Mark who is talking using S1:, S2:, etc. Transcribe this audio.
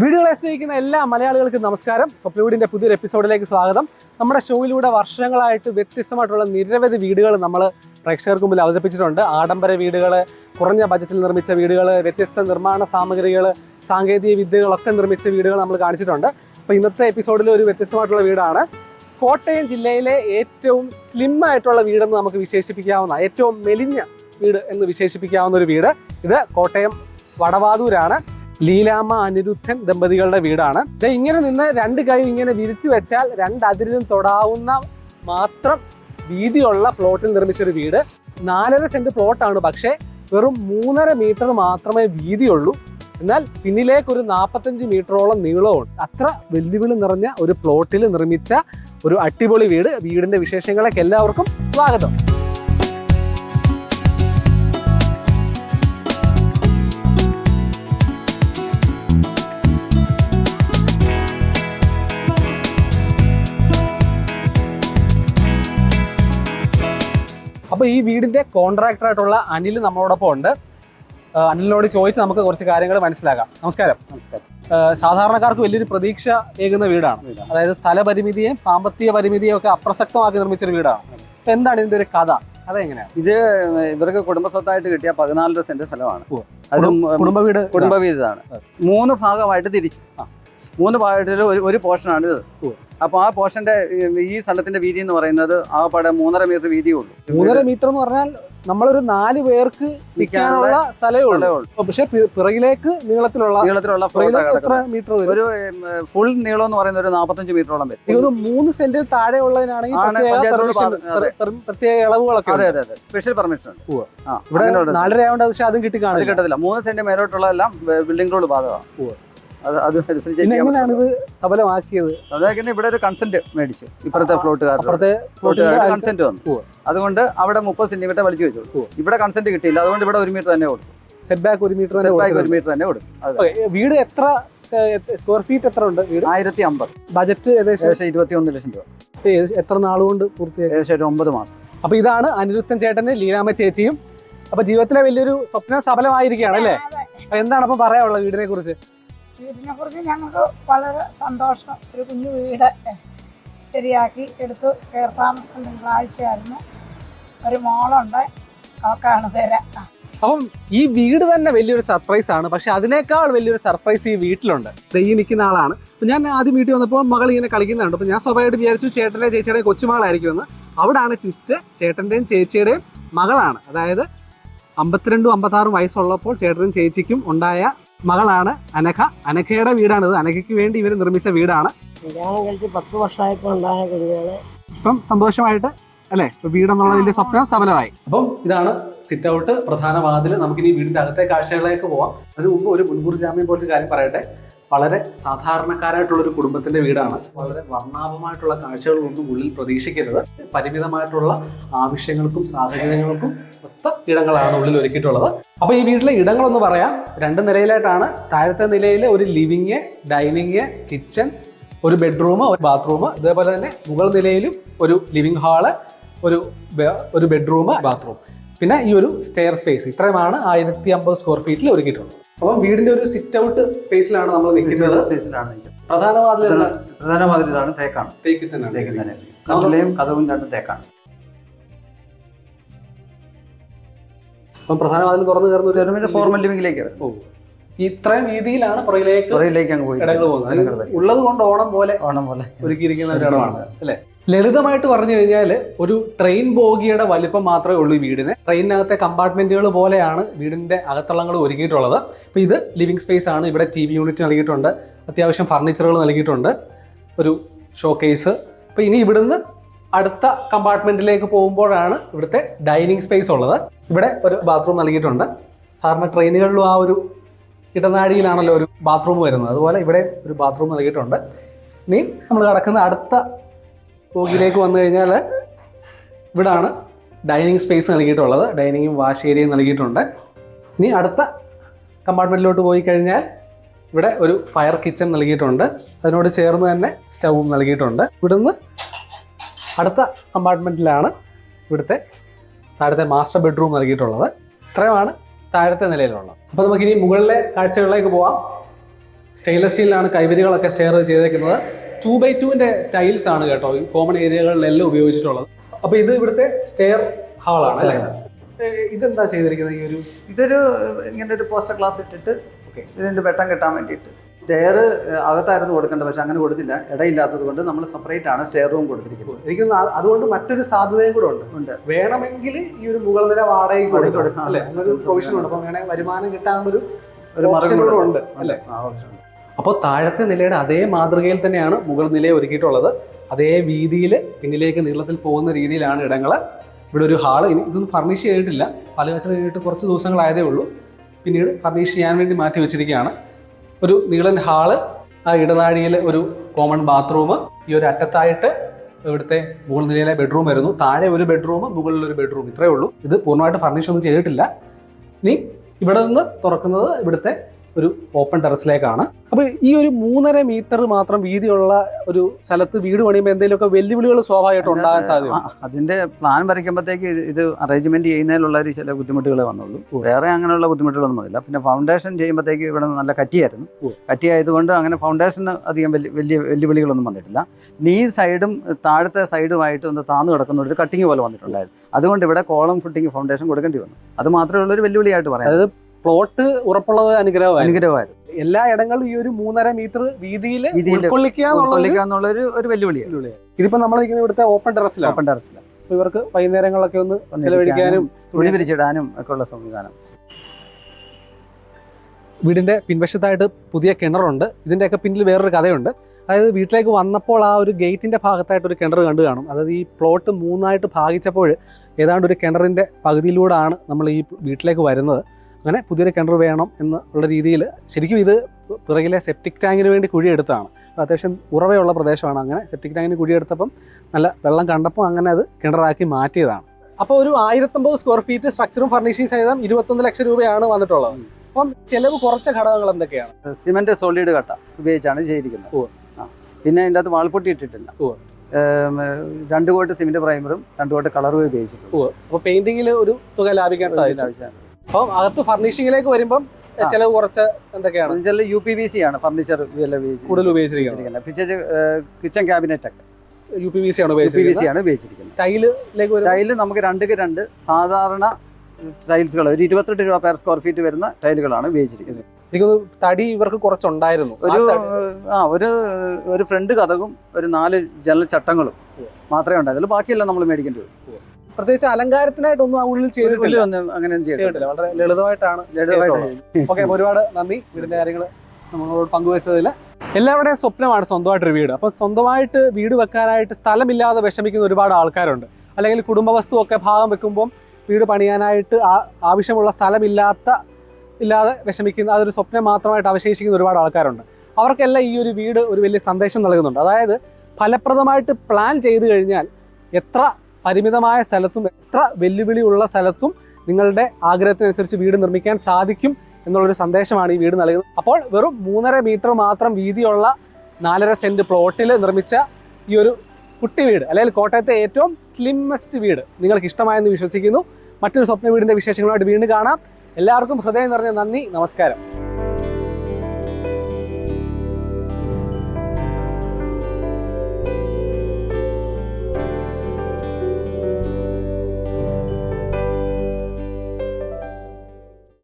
S1: വീഡിയോകളെ സ്നേഹിക്കുന്ന എല്ലാ മലയാളികൾക്കും നമസ്കാരം. സ്വപ്നവീടിന്റെ പുതിയൊരു എപ്പിസോഡിലേക്ക് സ്വാഗതം. നമ്മുടെ ഷോയിലൂടെ വർഷങ്ങളായിട്ട് വ്യത്യസ്തമായിട്ടുള്ള നിരവധി വീടുകൾ നമ്മൾ പ്രേക്ഷകർക്ക് മുമ്പിൽ അവതരിപ്പിച്ചിട്ടുണ്ട്. ആഡംബര വീടുകൾ കുറഞ്ഞ ബജറ്റിൽ നിർമ്മിച്ച വീടുകൾ വ്യത്യസ്ത നിർമ്മാണ സാമഗ്രികൾ സാങ്കേതിക വിദ്യകളൊക്കെ നിർമ്മിച്ച വീടുകൾ നമ്മൾ കാണിച്ചിട്ടുണ്ട്. അപ്പോൾ ഇന്നത്തെ എപ്പിസോഡിൽ ഒരു വ്യത്യസ്തമായിട്ടുള്ള വീടാണ്. കോട്ടയം ജില്ലയിലെ ഏറ്റവും സ്ലിം ആയിട്ടുള്ള വീടെന്ന് നമുക്ക് വിശേഷിപ്പിക്കാവുന്ന ഏറ്റവും മെലിഞ്ഞ വീട് എന്ന് വിശേഷിപ്പിക്കാവുന്ന ഒരു വീട്. ഇത് കോട്ടയം വടവാതൂരാണ്. ലീലാമ്മ അനിരുദ്ധൻ ദമ്പതികളുടെ വീടാണ്. ഇങ്ങനെ നിന്ന് രണ്ട് കൈ ഇങ്ങനെ വിരിച്ചു വെച്ചാൽ രണ്ട് അതിരിലും തൊടാവുന്ന മാത്രം വീതിയുള്ള പ്ലോട്ടിൽ നിർമ്മിച്ചൊരു വീട്. നാലര സെന്റ് പ്ലോട്ടാണ് പക്ഷേ വെറും മൂന്നര മീറ്റർ മാത്രമേ വീതിയുള്ളൂ. എന്നാൽ പിന്നിലേക്ക് ഒരു നാൽപ്പത്തഞ്ച് മീറ്ററോളം നീളമുണ്ട്. അത്ര വെല്ലുവിളി നിറഞ്ഞ ഒരു പ്ലോട്ടിൽ നിർമ്മിച്ച ഒരു അടിപൊളി വീട്. വീടിന്റെ വിശേഷങ്ങളൊക്കെ എല്ലാവർക്കും സ്വാഗതം. അപ്പൊ ഈ വീടിന്റെ കോൺട്രാക്ടർ ആയിട്ടുള്ള അനിൽ നമ്മളോടൊപ്പം ഉണ്ട്. അനിലിനോട് ചോദിച്ച് നമുക്ക് കുറച്ച് കാര്യങ്ങൾ മനസ്സിലാക്കാം. നമസ്കാരം. നമസ്കാരം. സാധാരണക്കാർക്ക് വലിയൊരു പ്രതീക്ഷ ഏകുന്ന വീടാണ്. അതായത് സ്ഥലപരിമിതിയെയും സാമ്പത്തിക പരിമിതിയും ഒക്കെ അപ്രസക്തമാക്കി നിർമ്മിച്ചൊരു വീടാണ്. അപ്പൊ എന്താണ് ഇതിന്റെ ഒരു കഥ? അതെങ്ങനെയാണ്
S2: ഇത് ഇവർക്ക് കുടുംബസ്വത്തായിട്ട് കിട്ടിയ പതിനാലര സെന്റ് സ്ഥലമാണ്. അത്
S1: കുടുംബ വീട്
S2: കുടുംബ വീടാണ് മൂന്ന് ഭാഗമായിട്ട് തിരിച്ചു. മൂന്ന് ഭാഗമായിട്ട് ഒരു ഒരു പോർഷനാണ് ഇത്. അപ്പോൾ ആ പോർഷന്റെ ഈ സ്ഥലത്തിന്റെ വീതി എന്ന് പറയുന്നത് ആ പടം മൂന്നര മീറ്റർ വീതിയേ ഉള്ളൂ.
S1: മൂന്നര മീറ്റർ എന്ന് പറഞ്ഞാൽ നമ്മളൊരു നാല് പേർക്ക് നിൽക്കാനുള്ള സ്ഥലമേ ഉള്ളൂ. പക്ഷെ പിറകിലേക്ക് നീളത്തിലുള്ള
S2: നീളത്തിലുള്ള
S1: എത്ര മീറ്റർ
S2: ഒരു ഫുൾ നീളം എന്ന് പറയുന്ന ഒരു നാപ്പത്തഞ്ച് മീറ്ററോളം വരും.
S1: ഇത് മൂന്ന് സെന്റിൽ താഴെ ഉള്ളതിനാണെങ്കിൽ പ്രത്യേക ഇളവുകളൊക്കെ
S2: അതെ അതെ അതെ. സ്പെഷ്യൽ പെർമിഷൻ
S1: ഇവിടെ. നാലര ആയതുകൊണ്ട് പക്ഷെ അതും കിട്ടി
S2: കാണാൻ
S1: കാണില്ല.
S2: കിട്ടത്തില്ല. മൂന്ന് സെന്റ് മേലോട്ടുള്ളതെല്ലാം ബിൽഡിംഗ് റൂൾ ബാധകമാണ്.
S1: എങ്ങനെയാണ് ഇത് സഫലമാക്കിയത്
S2: അതായത് ഇവിടെ ഒരു കൺസെന്റ് മേടിച്ചു. ഇപ്പുറത്തെ ഫ്ലോട്ടുകാരുടെ
S1: അപ്പുറത്തെ
S2: ഫ്ലോട്ടുകാരുടെ കൺസെന്റ് വന്നു. അതുകൊണ്ട് അവിടെ മുപ്പത് സെന്റിമീറ്റർ വലിച്ചു വെച്ചു. ഇവിടെ കൺസെന്റ് കിട്ടിയില്ല. അതുകൊണ്ട് ഇവിടെ ഒരു മീറ്റർ തന്നെ കൊടുക്കും
S1: സെറ്റ് ബാക്ക് ഒരു മീറ്റർ
S2: ഒരു തന്നെ
S1: വീട് എത്ര സ്ക്വയർ ഫീറ്റ് എത്ര ഉണ്ട് വീട്?
S2: ആയിരത്തി അമ്പത്
S1: ബജറ്റ് ഏകദേശം
S2: ഇരുപത്തി ഒന്ന് ലക്ഷം രൂപ.
S1: എത്ര നാളുകൊണ്ട് പൂർത്തിയായി
S2: ഏകദേശം ഒരു ഒമ്പത് മാസം.
S1: അപ്പൊ ഇതാണ് അനിരുദ്ധൻ ചേട്ടന് ലീലാമ്മ ചേച്ചിയും. അപ്പൊ ജീവിതത്തിലെ വലിയൊരു സ്വപ്നം സഫലമായിരിക്കുകയാണ് അല്ലേ? അപ്പൊ എന്താണ് അപ്പൊ പറയാനുള്ളത് വീടിനെ കുറിച്ച്
S3: വീടിനെ കുറിച്ച് ഞങ്ങൾക്ക് വളരെ സന്തോഷം. ഒരു കുഞ്ഞു വീട് ശരിയാക്കി എടുത്ത് കയറി താമസം തിങ്കളാഴ്ചയായിരുന്നു ഒരു മോളുണ്ട്. അവക്കാണ് പേര്.
S1: അപ്പം ഈ വീട് തന്നെ വലിയൊരു സർപ്രൈസ് ആണ്. പക്ഷെ അതിനേക്കാൾ വലിയൊരു സർപ്രൈസ് ഈ വീട്ടിലുണ്ട്. ഈ നിൽക്കുന്ന ആളാണ്. അപ്പം ഞാൻ ആദ്യം വീട്ടിൽ വന്നപ്പോൾ മകൾ ഇങ്ങനെ കളിക്കുന്നുണ്ട്. അപ്പം ഞാൻ സ്വാഭാവികമായിട്ട് വിചാരിച്ചു ചേട്ടന്റെ ചേച്ചിയുടെയും കൊച്ചുമകളായിരിക്കും എന്ന് അവിടാണ് ട്വിസ്റ്റ് ചേട്ടന്റെയും ചേച്ചിയുടെയും മകളാണ്. അതായത് അമ്പത്തിരണ്ടും അമ്പത്താറും വയസ്സുള്ളപ്പോൾ ചേട്ടനും ചേച്ചിക്കും ഉണ്ടായ മകളാണ് അനഘ. അനഘയുടെ വീടാണിത് അനഘയ്ക്ക് വേണ്ടി ഇവർ നിർമ്മിച്ച വീടാണ്.
S4: കല്യാണം കഴിച്ച് പത്ത് വർഷമായപ്പോൾ ഉണ്ടായ കുഞ്ഞുങ്ങൾ
S1: ഇപ്പം സന്തോഷമായിട്ട് അല്ലെ? വീടെന്നുള്ളതിന്റെ സ്വപ്നം സഫലമായി. അപ്പം ഇതാണ് സിറ്റ് ഔട്ട് പ്രധാന വാതിൽ നമുക്ക് ഇനി വീടിന്റെ അകത്തെ കാഴ്ചകളിലേക്ക് പോവാം. അതിന് മുമ്പ് ഒരു മുൻകൂർ ജാമ്യം പോലത്തെ കാര്യം പറയട്ടെ. വളരെ സാധാരണക്കാരായിട്ടുള്ള ഒരു കുടുംബത്തിന്റെ വീടാണ്. വളരെ വർണാഭമായിട്ടുള്ള കാഴ്ചകളൊന്നും ഉള്ളിൽ പ്രതീക്ഷിക്കരുത്. പരിമിതമായിട്ടുള്ള ആവശ്യങ്ങൾക്കും സാഹചര്യങ്ങൾക്കും ഒത്ത ഇടങ്ങളാണ് ഉള്ളിൽ ഒരുക്കിയിട്ടുള്ളത്. അപ്പോൾ ഈ വീട്ടിലെ ഇടങ്ങളൊന്ന് പറയാം. രണ്ട് നിലയിലായിട്ടാണ്. താഴത്തെ നിലയിൽ ഒരു ലിവിങ് ഡൈനിങ് കിച്ചൺ ഒരു ബെഡ്റൂം ഒരു ബാത്റൂം. ഇതേപോലെ തന്നെ മുകൾ നിലയിലും ഒരു ലിവിങ് ഹാൾ ഒരു ഒരു ബെഡ്റൂം ബാത്റൂം. പിന്നെ ഈ ഒരു സ്റ്റെയർ സ്പേസ് ഇത്രയുമാണ് ആയിരത്തി അമ്പത് സ്ക്വയർ ഫീറ്റിൽ ഒരുക്കിയിട്ടുള്ളത്. അപ്പം വീടിന്റെ ഒരു സിറ്റ് ഔട്ട് സ്പേസിലാണ് നമ്മൾ നിൽക്കുന്നത്.
S2: സൈസിലാണ് ഇത്.
S1: പ്രധാന വാതിൽ
S2: പ്രധാന- വാതിൽ ഇതാണ് തേക്കാണ്.
S1: തേക്കിൽ തന്നെയാണ്
S2: തേക്കിൽ തന്നെ. കട്ടിലയും കഥവും രണ്ടും തേക്കാണ്.
S1: അപ്പം പ്രധാന വാതിൽ തുറന്നു കയറുന്ന
S2: ഫോർമൽ ലിവിംഗിലേക്ക്
S1: ഓ. ഇത്രയും രീതിയിലാണ് പുറകിലേക്ക്
S2: പുറയിലേക്ക് അങ്ങ് പോയി.
S1: ഇടങ്ങൾ പോകുന്നത്. ഉള്ളത് കൊണ്ട് ഓണം പോലെ
S2: ഓണം പോലെ.
S1: ഒരുക്കിയിരിക്കുന്ന ഒരു ഇടമാണ് അല്ലേ? ലളിതമായിട്ട് പറഞ്ഞു കഴിഞ്ഞാൽ ഒരു ട്രെയിൻ ബോഗിയുടെ വലിപ്പം മാത്രമേ ഉള്ളൂ ഈ വീടിന്. ട്രെയിനകത്തെ കമ്പാർട്ട്മെന്റുകൾ പോലെയാണ് വീടിന്റെ അകത്തളങ്ങൾ ഒരുക്കിയിട്ടുള്ളത്. അപ്പോൾ ഇത് ലിവിംഗ് സ്പേസ് ആണ്. ഇവിടെ ടി വി യൂണിറ്റ് നൽകിയിട്ടുണ്ട്. അത്യാവശ്യം ഫർണിച്ചറുകൾ നൽകിയിട്ടുണ്ട്. ഒരു ഷോ കേസ് അപ്പോൾ ഇനി ഇവിടുന്ന് അടുത്ത കമ്പാർട്ട്മെന്റിലേക്ക് പോകുമ്പോഴാണ് ഇവിടുത്തെ ഡൈനിങ് സ്പേസ് ഉള്ളത്. ഇവിടെ ഒരു ബാത്റൂം നൽകിയിട്ടുണ്ട്. സാറിന് ട്രെയിനുകളിലും ആ ഒരു ഇടനാഴിയിലാണല്ലോ ഒരു ബാത്റൂം വരുന്നത്. അതുപോലെ ഇവിടെ ഒരു ബാത്റൂം നൽകിയിട്ടുണ്ട്. ഇനി നമ്മൾ കിടക്കുന്ന അടുത്ത ബോഗിയിലേക്ക് വന്നു കഴിഞ്ഞാൽ ഇവിടാണ് ഡൈനിങ് സ്പേസ് നൽകിയിട്ടുള്ളത്. ഡൈനിങ്ങും വാഷ് ഏരിയയും നൽകിയിട്ടുണ്ട്. ഇനി അടുത്ത കമ്പാർട്ട്മെന്റിലോട്ട് പോയി കഴിഞ്ഞാൽ ഇവിടെ ഒരു ഫയർ കിച്ചൺ നൽകിയിട്ടുണ്ട്. അതിനോട് ചേർന്ന് തന്നെ സ്റ്റൗവും നൽകിയിട്ടുണ്ട്. ഇവിടുന്ന് അടുത്ത കമ്പാർട്ട്മെന്റിലാണ് ഇവിടുത്തെ താഴത്തെ മാസ്റ്റർ ബെഡ്റൂം നൽകിയിട്ടുള്ളത്. ഇത്രയുമാണ് താഴത്തെ നിലയിലുള്ളത്. അപ്പോൾ നമുക്കിനി മുകളിലെ കാഴ്ചകളിലേക്ക് പോവാം. സ്റ്റെയിൻലെസ് സ്റ്റീലിലാണ് കൈവരികളൊക്കെ സ്റ്റെയർ ചെയ്തേക്കുന്നത്. ടു ബൈ ടുവിന്റെ ടൈൽസ് ആണ് കേട്ടോ ഈ കോമൺ ഏരിയകളിലെല്ലാം ഉപയോഗിച്ചിട്ടുള്ളത്. അപ്പൊ ഇത് ഇവിടുത്തെ സ്റ്റെയർ ഹാളാണ് അല്ലേ? ഇതെന്താ ചെയ്തിരിക്കുന്നത് ഈ ഒരു?
S2: ഇതൊരു ഇങ്ങനെ ഒരു പോസ്റ്റർ ക്ലാസ് ഇട്ടിട്ട്. ഇതിന്റെ വെട്ടം കെട്ടാൻ വേണ്ടിയിട്ട്. സ്റ്റെയർ അകത്തായിരുന്നു കൊടുക്കേണ്ടത് പക്ഷെ അങ്ങനെ കൊടുത്തില്ല. ഇടയില്ലാത്തത് കൊണ്ട് നമ്മൾ സെപ്പറേറ്റ് ആണ് സ്റ്റെയർ റൂം കൊടുത്തിരിക്കുന്നത്.
S1: എനിക്ക് അതുകൊണ്ട് മറ്റൊരു സാധ്യതയും കൂടെ ഉണ്ട്.
S2: ഉണ്ട്.
S1: വേണമെങ്കിൽ ഈ ഒരു മുകൾ നില വാടകയും
S2: വാടകയ്ക്ക്
S1: കൊടുക്കാം. അല്ലെ? അങ്ങനെ ഒരു പ്രൊവിഷൻ ഉണ്ട്. അപ്പം വേണമെങ്കിൽ വരുമാനം കിട്ടാനുള്ള ഒരു
S2: ഒരു
S1: കൂടെ
S2: ഉണ്ട്.
S1: ഉണ്ട്. അല്ലെ?
S2: ആ ഓപ്ഷൻ ഉണ്ട്.
S1: അപ്പോൾ താഴത്തെ നിലയുടെ അതേ മാതൃകയിൽ തന്നെയാണ് മുകൾ നിലയെ ഒരുക്കിയിട്ടുള്ളത്. അതേ വീതിയിൽ പിന്നിലേക്ക് നീളത്തിൽ പോകുന്ന രീതിയിലാണ് ഇടങ്ങൾ ഇവിടെ ഒരു ഹാൾ. ഇനി ഇതൊന്നും ഫർണിഷ് ചെയ്തിട്ടില്ല. പാലുകാച്ചൽ കഴിഞ്ഞിട്ട് കുറച്ച് ദിവസങ്ങളായതേ ഉള്ളൂ. പിന്നീട് ഫർണിഷ് ചെയ്യാൻ വേണ്ടി മാറ്റി വെച്ചിരിക്കുകയാണ്. ഒരു നീളൻ ഹാൾ ആ ഇടനാഴിയിൽ ഒരു കോമൺ ബാത്റൂം ഈ ഒരു അറ്റത്തായിട്ട് ഇവിടുത്തെ മുകൾ നിലയിലെ ബെഡ്റൂം വരുന്നു. താഴെ ഒരു ബെഡ്റൂം മുകളിൽ ഒരു ബെഡ്റൂം ഇത്രയേ ഉള്ളൂ. ഇത് പൂർണമായിട്ട് ഫർണിഷ് ഒന്നും ചെയ്തിട്ടില്ല. ഇനി ഇവിടെ നിന്ന് തുറക്കുന്നത് ഇവിടുത്തെ ഒരു ഓപ്പൺ ടെറസിലേക്കാണ് അപ്പോൾ ഈ ഒരു മൂന്നര മീറ്റർ മാത്രം വീതിയുള്ള ഒരു സ്ഥലത്ത് വീട് പണിയുമ്പോൾ എന്തെങ്കിലുമൊക്കെ വെല്ലുവിളികൾ സ്വാഭാവികമായിട്ട് ഉണ്ടാകാൻ
S2: സാധ്യത അതിന്റെ പ്ലാൻ വരയ്ക്കുമ്പോഴത്തേക്ക് ഇത് അറേഞ്ച്മെന്റ് ചെയ്യുന്നതിലുള്ള ഒരു ചില ബുദ്ധിമുട്ടുകളെ വന്നുള്ളൂ. വേറെ അങ്ങനെയുള്ള ബുദ്ധിമുട്ടുകളൊന്നും വന്നില്ല. പിന്നെ ഫൗണ്ടേഷൻ ചെയ്യുമ്പോഴത്തേക്ക് ഇവിടെ നല്ല കറ്റിയായിരുന്നു. കറ്റിയായതുകൊണ്ട് അങ്ങനെ ഫൗണ്ടേഷന് അധികം വലിയ വെല്ലുവിളികളൊന്നും വന്നിട്ടില്ല. നീ ഈ സൈഡും താഴത്തെ സൈഡുമായിട്ട് ഒന്ന് താന്നു കിടക്കുന്ന ഒരു കട്ടിങ് പോലെ വന്നിട്ടുണ്ടായിരുന്നു. അതുകൊണ്ട് ഇവിടെ കോളം ഫുട്ടിങ് ഫൗണ്ടേഷൻ കൊടുക്കേണ്ടി വന്നു. അത് മാത്രമേ ഉള്ളൊരു വെല്ലുവിളിയായിട്ട് പറയാം
S1: അതായത് പ്ലോട്ട് ഉറപ്പുള്ളത് അനുഗ്രഹമായിരുന്നു.
S2: അനുഗ്രഹമായിരുന്നു.
S1: എല്ലാ ഇടങ്ങളും ഈ ഒരു മൂന്നര മീറ്റർ വീതിയിൽ
S2: ഉൾക്കൊള്ളിക്കാന്നുള്ളൊരു ഒരു വെല്ലുവിളിയാണ്.
S1: ഇതിപ്പോ നമ്മൾ ഇവിടുത്തെ ഓപ്പൺ ടെറസിലാണ്
S2: ഓപ്പൺ
S1: അപ്പൊ ഇവർക്ക് വൈകുന്നേരങ്ങളൊക്കെ ഒന്ന് ചെലവഴിക്കാനും
S2: തുണി വിരിച്ചിടാനും ഒക്കെ ഉള്ള സംവിധാനം.
S1: വീടിന്റെ പിൻവശത്തായിട്ട് പുതിയ കിണറുണ്ട്. ഇതിന്റെയൊക്കെ പിന്നിൽ വേറൊരു കഥയുണ്ട്. അതായത് വീട്ടിലേക്ക് വന്നപ്പോൾ ആ ഒരു ഗേറ്റിന്റെ ഭാഗത്തായിട്ട് ഒരു കിണർ കണ്ടു കാണും. അതായത് ഈ പ്ലോട്ട് മൂന്നായിട്ട് ഭാഗിച്ചപ്പോൾ ഏതാണ്ട് ഒരു കിണറിന്റെ പകുതിയിലൂടെയാണ് നമ്മൾ ഈ വീട്ടിലേക്ക് വരുന്നത്. അങ്ങനെ പുതിയൊരു കിണർ വേണം എന്നുള്ള രീതിയിൽ ശരിക്കും ഇത് പിറകിലെ സെപ്റ്റിക് ടാങ്കിന് വേണ്ടി കുഴിയെടുത്താണ് അത്യാവശ്യം ഉറവയുള്ള പ്രദേശമാണ്. അങ്ങനെ സെപ്റ്റിക് ടാങ്കിന് കുഴിയെടുത്തപ്പം നല്ല വെള്ളം കണ്ടപ്പോൾ അങ്ങനെ അത് കിണറാക്കി മാറ്റിയതാണ്. അപ്പോൾ ഒരു ആയിരത്തമ്പത് സ്ക്വയർ ഫീറ്റ് സ്ട്രക്ചറും ഫർണിഷിംഗ് സഹിതം ഇരുപത്തൊന്ന് ലക്ഷം രൂപയാണ് വന്നിട്ടുള്ളത്. അപ്പം ചെലവ് കുറച്ച ഘടകങ്ങൾ എന്തൊക്കെയാണ്?
S2: സിമെന്റ് സോളിഡ് കട്ട ഉപയോഗിച്ചാണ് ചെയ്തിരിക്കുന്നത്. പിന്നെ അതിന്റെ അകത്ത് വാൾപൊട്ടി ഇട്ടിട്ടില്ല. രണ്ട് കോട്ട് സിമെന്റ് പ്രൈമറും രണ്ട് കോട്ട് കളറും ഉപയോഗിച്ചിട്ടുണ്ട്.
S1: അപ്പോൾ പെയിന്റിങ്ങിൽ ഒരു തുക ലാഭിക്കാൻ സാധിച്ചു. അപ്പം അകത്ത് ഫർണിഷിംഗിലേക്ക് വരുമ്പം ചിലവ് കുറച്ച് എന്തൊക്കെയാണ്?
S2: ചില യു പി ബി സി ആണ് ഫർണിച്ചർ
S1: കൂടുതൽ ഉപയോഗിച്ചിരിക്കുന്നത്.
S2: കിച്ചൺ ക്യാബിനറ്റ് ഒക്കെ.
S1: യു പി ബി സി ആണ്
S2: യു പി ബി സി
S1: ഉപയോഗിച്ചിരിക്കുന്നത്
S2: ആണ് ഉപയോഗിച്ചിരിക്കുന്നത്.
S1: ടൈലിലേക്ക്
S2: ടൈൽ നമുക്ക് രണ്ടുക്ക് രണ്ട് സാധാരണ ടൈൽസുകൾ ഒരു ഇരുപത്തെട്ട് രൂപ പെർ സ്ക്വയർ ഫീറ്റ് വരുന്ന ടൈലുകളാണ് ഉപയോഗിച്ചിരിക്കുന്നത്.
S1: തടി ഇവർക്ക് കുറച്ചുണ്ടായിരുന്നു.
S2: ഒരു ആ ഒരു ഒരു ഫ്രണ്ട് കഥകും ഒരു നാല് ജനൽ ചട്ടങ്ങളും മാത്രമേ ഉണ്ടായിരുന്നുള്ളൂ. ബാക്കിയെല്ലാം നമ്മൾ മേടിക്കേണ്ടി വരും.
S1: പ്രത്യേകിച്ച് അലങ്കാരത്തിനായിട്ടൊന്നും ആ ഉള്ളിൽ ചെയ്തിട്ടില്ല.
S2: അങ്ങനെ ചെയ്തിട്ടില്ല.
S1: വളരെ ലളിതമായിട്ടാണ്
S2: ലളിതമായിട്ട്
S1: ഓക്കെ ഒരുപാട് നന്ദി. വീടിന്റെ കാര്യങ്ങൾ നമ്മളോട് പങ്കുവച്ചതിൽ. എല്ലാവരുടെയും സ്വപ്നമാണ് സ്വന്തമായിട്ടൊരു വീട്. അപ്പോൾ സ്വന്തമായിട്ട് വീട് വെക്കാനായിട്ട് സ്ഥലമില്ലാതെ വിഷമിക്കുന്ന ഒരുപാട് ആൾക്കാരുണ്ട്. അല്ലെങ്കിൽ കുടുംബ വസ്തു ഒക്കെ ഭാഗം വെക്കുമ്പോൾ വീട് പണിയാനായിട്ട് ആ- ആവശ്യമുള്ള സ്ഥലമില്ലാത്ത ഇല്ലാതെ വിഷമിക്കുന്ന അതൊരു സ്വപ്നം മാത്രമായിട്ട് അവശേഷിക്കുന്ന ഒരുപാട് ആൾക്കാരുണ്ട്. അവർക്കെല്ലാം ഈ ഒരു വീട് ഒരു വലിയ സന്ദേശം നൽകുന്നുണ്ട്. അതായത് ഫലപ്രദമായിട്ട് പ്ലാൻ ചെയ്തു കഴിഞ്ഞാൽ എത്ര പരിമിതമായ സ്ഥലത്തും എത്ര വെല്ലുവിളിയുള്ള സ്ഥലത്തും നിങ്ങളുടെ ആഗ്രഹത്തിനനുസരിച്ച് വീട് നിർമ്മിക്കാൻ സാധിക്കും എന്നുള്ളൊരു സന്ദേശമാണ് ഈ വീട് നൽകുന്നത്. അപ്പോൾ വെറും മൂന്നര മീറ്റർ മാത്രം വീതിയുള്ള നാലര സെന്റ് പ്ലോട്ടിൽ നിർമ്മിച്ച ഈ ഒരു കുട്ടി വീട് അല്ലെങ്കിൽ കോട്ടയത്തെ ഏറ്റവും സ്ലിമ്മസ്റ്റ് വീട് നിങ്ങൾക്ക് ഇഷ്ടമായെന്ന് വിശ്വസിക്കുന്നു. മറ്റൊരു സ്വപ്ന വീടിന്റെ വിശേഷങ്ങളുമായിട്ട് വീണ്ടും കാണാം. എല്ലാവർക്കും ഹൃദയം നിറഞ്ഞ നന്ദി നമസ്കാരം.